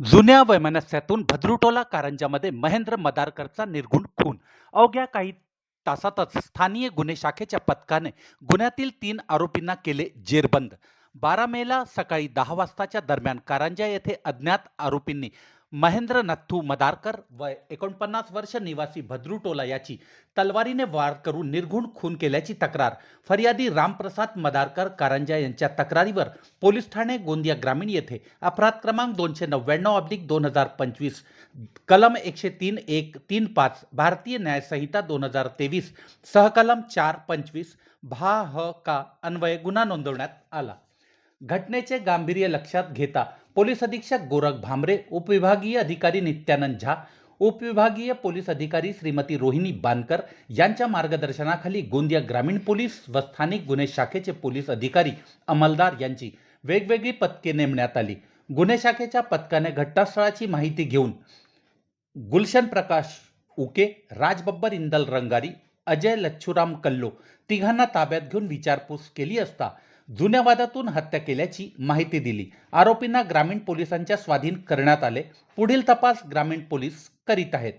जुन्या वैमनस्यातून भद्रुटोला कारंजामध्ये महेंद्र मदारकरचा निर्गुण खून. अवघ्या काही तासातच स्थानीय गुन्हे शाखेच्या पथकाने गुन्ह्यातील तीन आरोपींना केले जेरबंद. बारा मेला सकाळी दहा वाजताच्या दरम्यान कारंजा येथे अज्ञात आरोपींनी महेंद्र नथू मदारकर वय एकोणपन्नास वर्ष निवासी भद्रुटोला याची तलवारीने वार करून निर्घुण खून केल्याची तक्रार. फर्यादी रामप्रसाद मदारकर कारंजा यांच्या तक्रारीवर पोलीस ठाणे गोंदिया ग्रामीण येथे अपराध क्रमांक दोनशे नव्याण्णव अब्लिक दोन हजार पंचवीस कलम एकशे तीन एक तीन पाच भारतीय न्यायसंहिता दोन हजार तेवीस सहकलम चार पंचवीस भा ह का अन्वये गुन्हा नोंदवण्यात आला. घटनेचे गांभीर्य लक्षात घेता पोलीस अधीक्षक गोरख भामरे उपविभागीय अधिकारी नित्यानंद झा उपविभागीय पोलीस अधिकारी श्रीमती रोहिणी बानकर यांच्या मार्गदर्शनाखाली गोंदिया ग्रामीण पोलीस व स्थानिक गुन्हे शाखेचे पोलीस अधिकारी अंमलदार यांची वेगवेगळी पथके नेमण्यात आली. गुन्हे शाखेच्या पथकाने घटनास्थळाची माहिती घेऊन गुलशन प्रकाश उके राजबब्बर इंदल रंगारी अजय लच्छुराम कल्लो तिघांना ताब्यात घेऊन विचारपूस केली असता जुन्या वादातून हत्या केल्याची माहिती दिली. आरोपींना ग्रामीण पोलिसांच्या स्वाधीन करण्यात आले. पुढील तपास ग्रामीण पोलीस करीत आहेत.